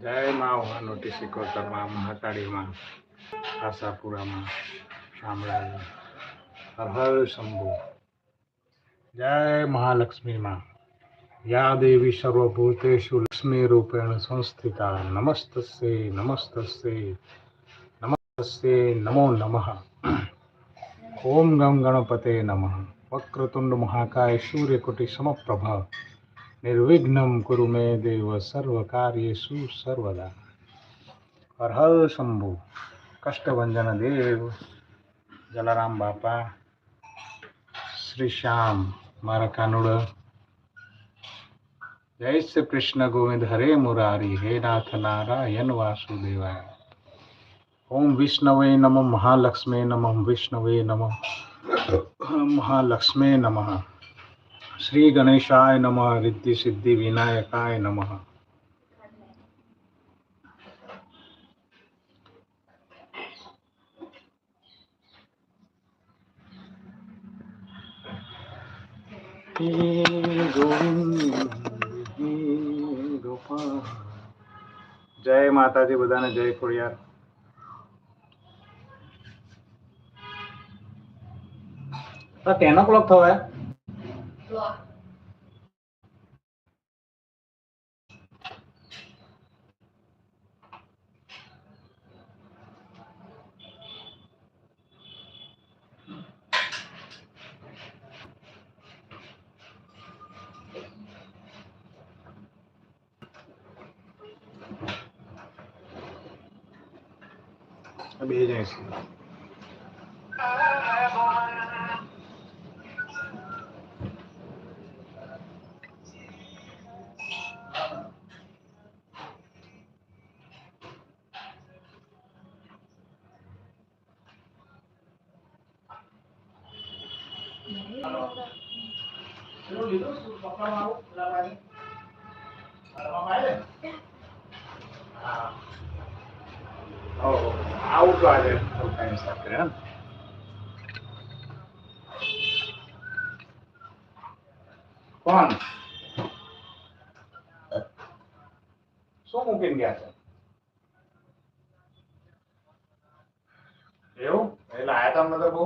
જય મા ઉહાનોટી સિકોતરમાં મહાકાળીમાં, આશાપુરામાં શામળાજી હર હર શંભુ. જય મહાલક્ષ્મીમાં. યા દેવી સર્વભૂતેષુ લક્ષ્મી રૂપેણ સંસ્થિતા. નમસ્તસ્ય નમસ્તસ્ય નમસ્તસ્ય, નમો નમઃ. ઓમ ગમ ગણપતે નમઃ. વક્રતુંડ મહાકાય સૂર્યકોટિ સમપ્રભ. નિર્વિઘ્નમ કુરુ મે દેવ સર્વકાર્યેષુ સર્વદા હર હર શંભુ કષ્ટભંજન દેવ જલારામ બાપા શ્રી શ્યામ મારા કાનુડ જય શ્રી કૃષ્ણ ગોવિંદ હરે મુરારી હે નાથ નારાયણ વાસુદેવાય ઓમ વિષ્ણવે નમઃ મહાલક્ષ્મે નમઃ વિષ્ણવે નમઃ મહાલક્ષ્મે નમઃ શ્રી ગણેશાય નમઃ રિદ્ધિ સિદ્ધિ વિનાયકાય નમઃ જય માતાજી બધાને જય ખોડિયાર તેનો ક્લોક થવાય? બે જાય છે આવું તો આજે પોતાની સાથે હે ને? કોણ? શું મૂકીને ગયા છે? એવું? એટલે આયા તમને તો બહુ?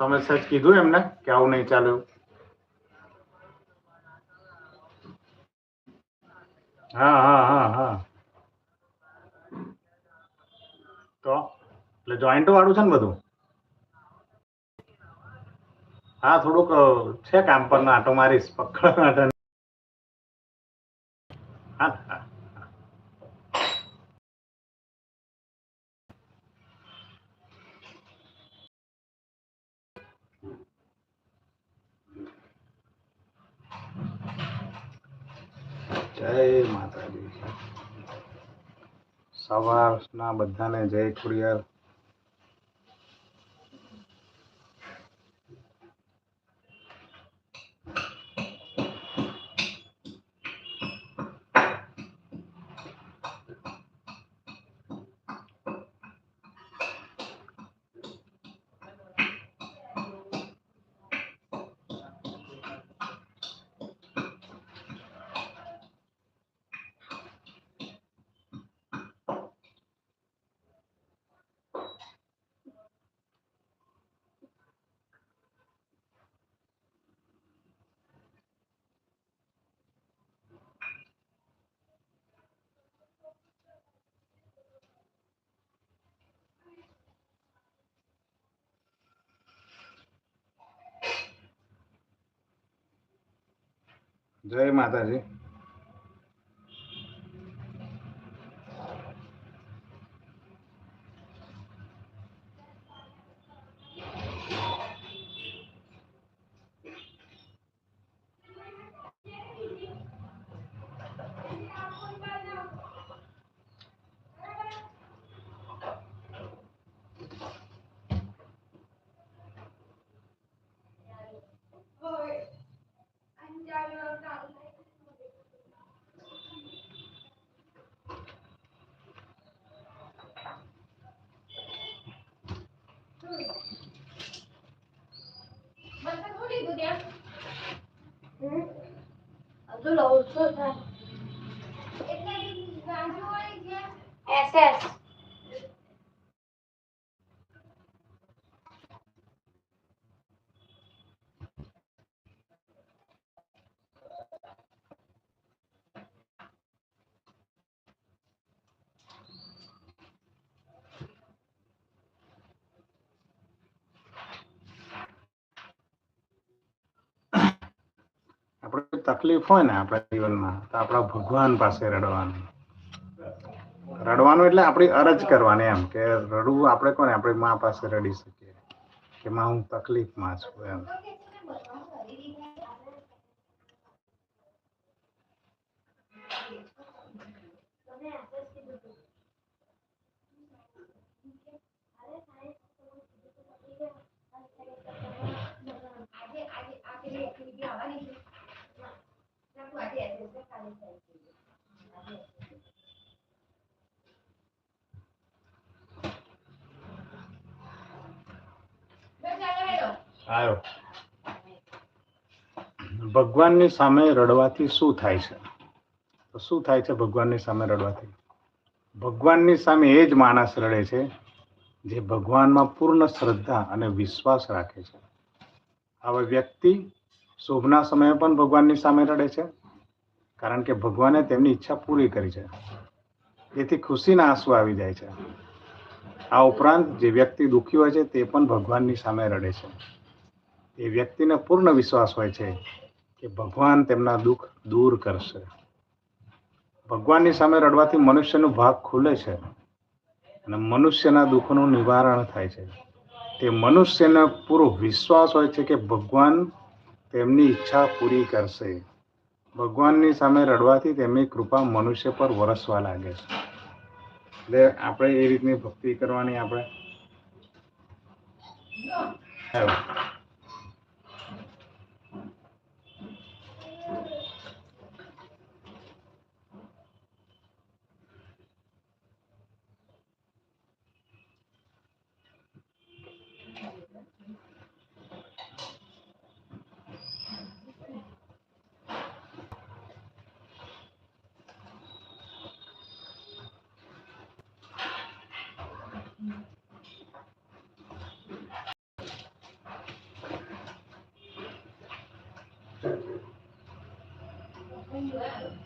તમે સચ કીધું એમને કે આવું નહીં ચાલ્યું હા હા હા હા. તો, એટલે જોઈન્ટ વાળું છે ને બધું? હા, થોડુંક છે કામ પર આટો મારીશ, પકડ હા હા જય માતાજી સવારના બધાને જય ખુડિયાર. જય માતાજી. હજુ લઉં છું. થાય એસ. આપણે તકલીફ હોય ને આપણા જીવનમાં, તો આપણા ભગવાન પાસે રડવાનું. રડવાનું એટલે આપણી અરજ કરવાની એમ કે રડવું આપણે કોને? આપણી મા પાસે રડી શકીએ. કે માં, હું તકલીફમાં છું એમ. આવ્યો ભગવાનની સામે રડવાથી શું થાય છે? શું થાય છે ભગવાનની સામે રડવાથી? ભગવાનની સામે એ જ માણસ રડે છે જે ભગવાનમાં પૂર્ણ શ્રદ્ધા અને વિશ્વાસ રાખે છે. હવે વ્યક્તિ શુભના સમયે પણ ભગવાનની સામે રડે છે. કારણ કે ભગવાને તેમની ઈચ્છા પૂરી કરી છે. તેથી ખુશીના આંસુ આવી જાય છે. આ ઉપરાંત જે વ્યક્તિ દુઃખી હોય છે તે પણ ભગવાનની સામે રડે છે. એ વ્યક્તિને પૂર્ણ વિશ્વાસ હોય છે કે ભગવાન તેમના દુઃખ દૂર કરશે. ભગવાનની સામે રડવાથી મનુષ્યનો ભાગ ખુલે છે અને મનુષ્યના દુઃખનું નિવારણ થાય છે. તે મનુષ્યને પૂરો વિશ્વાસ હોય છે કે ભગવાન તેમની ઈચ્છા પૂરી કરશે. ભગવાનની સામે રડવાથી તેમની કૃપા મનુષ્ય પર વરસવા લાગે છે. એટલે આપણે એ રીતની ભક્તિ કરવાની આપણે. આવ્યો.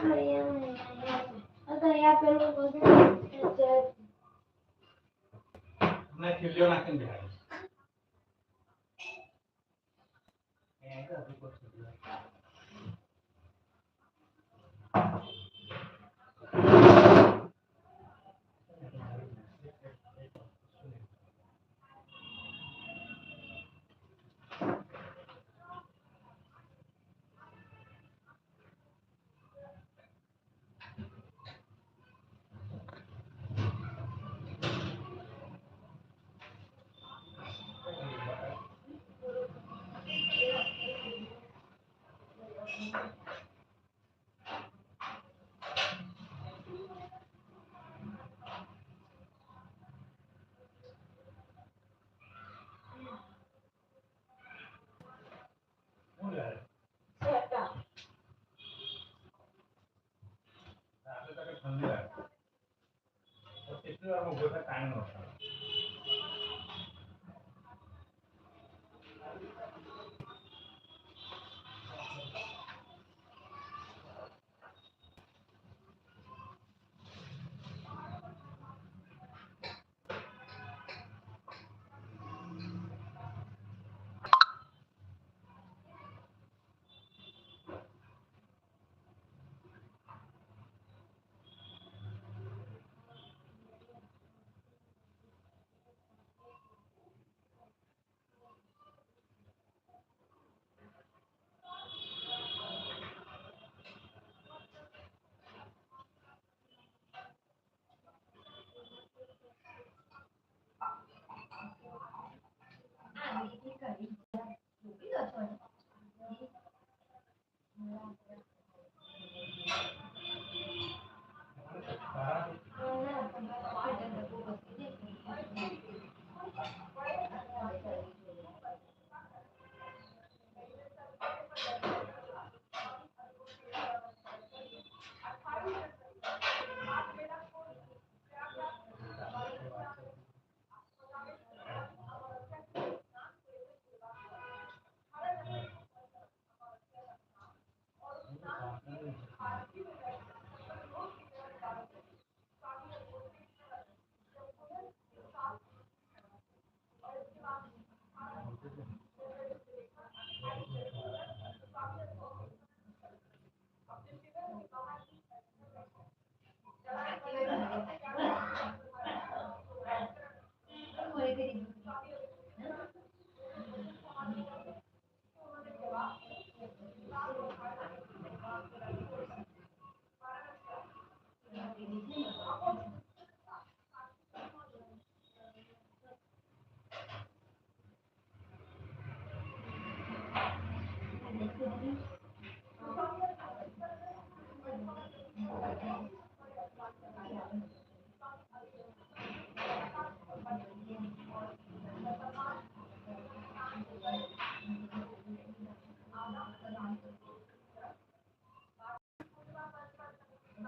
યાદ કરીએ અગર યા પેલું નાખીને બેહાડી. ଏଥିରେ ଆମ ଗୋଟେ କାରଣ ଅଛି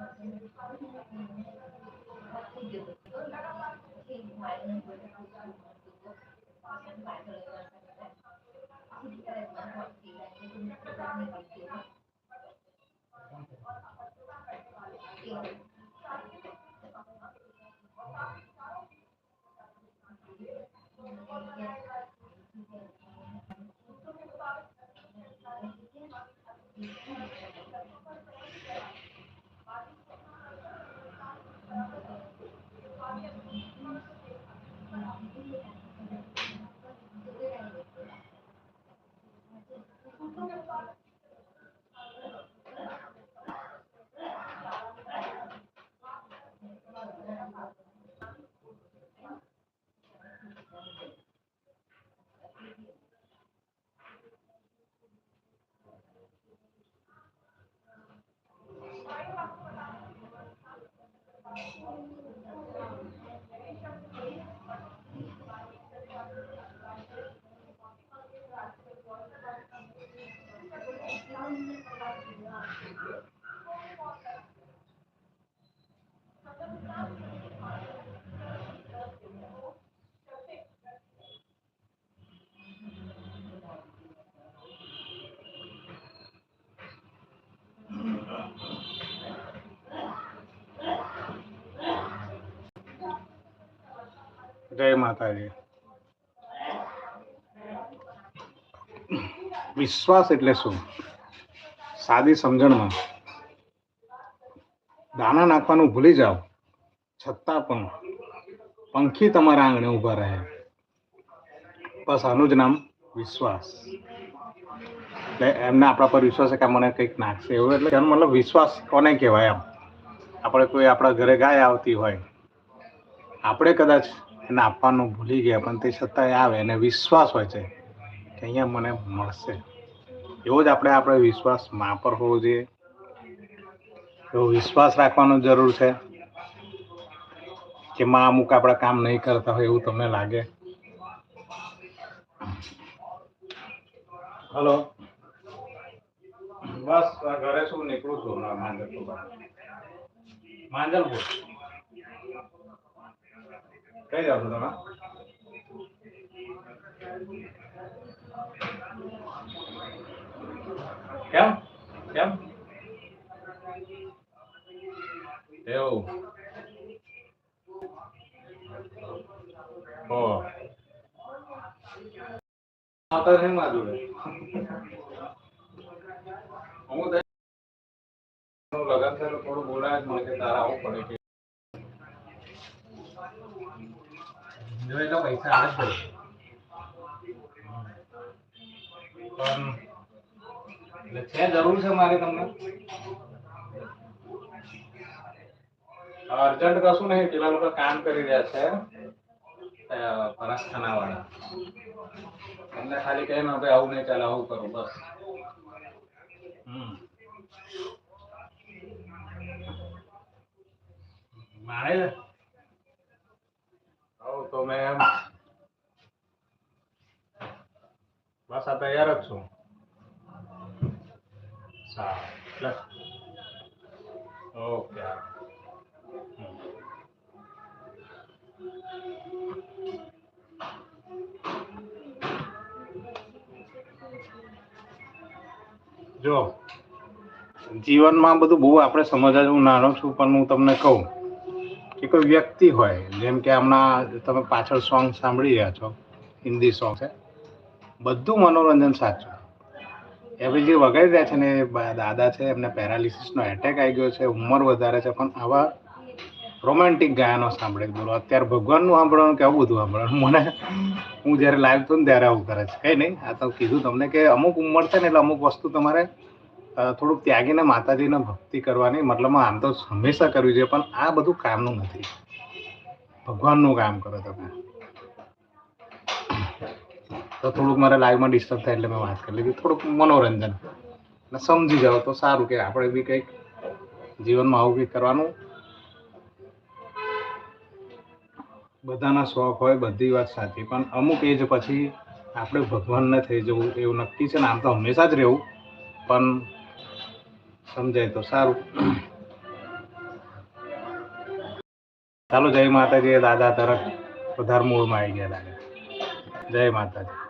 Thank you. જય માતાજી. વિશ્વાસ એટલે શું? સાદી સમજણમાં. દાણા નાખવાનું ભૂલી જાઓ. છતાં પણ પંખી તમારા આંગણે ઊભા રહે. બસ આનું જ નામ વિશ્વાસ. એટલે એમને આપણા પર વિશ્વાસ કે મને કંઈક નાખશે એવું એટલે એનો મતલબ વિશ્વાસ કોને કહેવાય એમ આપણે કોઈ આપણા ઘરે ગાય આવતી હોય. આપણે કદાચ એને આપવાનું ભૂલી ગયા, પણ તે છતાંય આવે એને વિશ્વાસ હોય છે કે અહીંયા મને મળશે. એવો જ આપણે આપણે વિશ્વાસ મા પર હોવો જોઈએ. એવો વિશ્વાસ રાખવાનો જરૂર છે કે માં અમુક આપણા કામ નહીં કરતા હોય એવું તમને લાગે. હલો. બસ ઘરે શું નીકળું છું માંજલપુર માંજલપુર? કઈ જાવ છો તમે? કેમ? કેમ? એવું. ઓ આવતા નહીં મારા હું લગન થયેલું થોડું બોલાય મને કે તારા આવું પડે કે es પૈસા આવે છે પણ એટલે છે જરૂર છે મારે તમને અર્જન્ટ કશું નહીં પેલા લોકો કામ કરી રહ્યા છે પરાસખાના વાળા એમને ખાલી કહે ને ભાઈ આવું નહીં ચાલે આવું કરું બસ મારે તો મેં એમ બસ આ તૈયાર જ છું. સારું ઓકે. જો, જીવનમાં બધું બહુ આપણે સમજાવું હું નાનો છું, પણ હું તમને કહું કે કોઈ વ્યક્તિ હોય. જેમ કે હમણાં તમે પાછળ સોંગ સાંભળી રહ્યા છો, હિન્દી સોંગ છે. બધું મનોરંજન સાચું. એવી જે વગાડી રહ્યા છે ને દાદા છે, એમને પેરાલિસિસનો એટેક આવી ગયો છે, ઉંમર વધારે છે, પણ આવા રોમેન્ટિક ગાયનો સાંભળે. બોલો, અત્યારે ભગવાનનું સાંભળવાનું કે આવું બધું સાંભળવાનું? મને, હું જ્યારે લાઈવ તો ને ત્યારે આવું કરે છે. કંઈ નહીં, આ તો કીધું તમને કે અમુક ઉંમર છે ને, એટલે અમુક વસ્તુ તમારે થોડુંક ત્યાગીને માતાજીને ભક્તિ કરવાની મતલબમાં આમ તો હંમેશા કરવી જોઈએ, પણ આ બધું કામનું નથી. ભગવાનનું કામ કરો તમે. તો થોડુંક મારે લાઈવમાં ડિસ્ટર્બ થાય એટલે મેં વાત કરી લીધી. થોડુંક મનોરંજન. અને સમજી જાઓ તો સારું કે આપણે બી કંઈક જીવનમાં આવું કંઈક કરવાનું. બધાના શોખ હોય, બધી વાત સાચી, પણ અમુક એજ પછી આપણે ભગવાનને થઈ જવું એવું નક્કી છે ને, આમ તો હંમેશા જ રહેવું. પણ સમજાય તો સારું. ચાલો જય માતાજી દાદા તરફ વધારે મૂળમાં આવી ગયા દાદા જય માતાજી.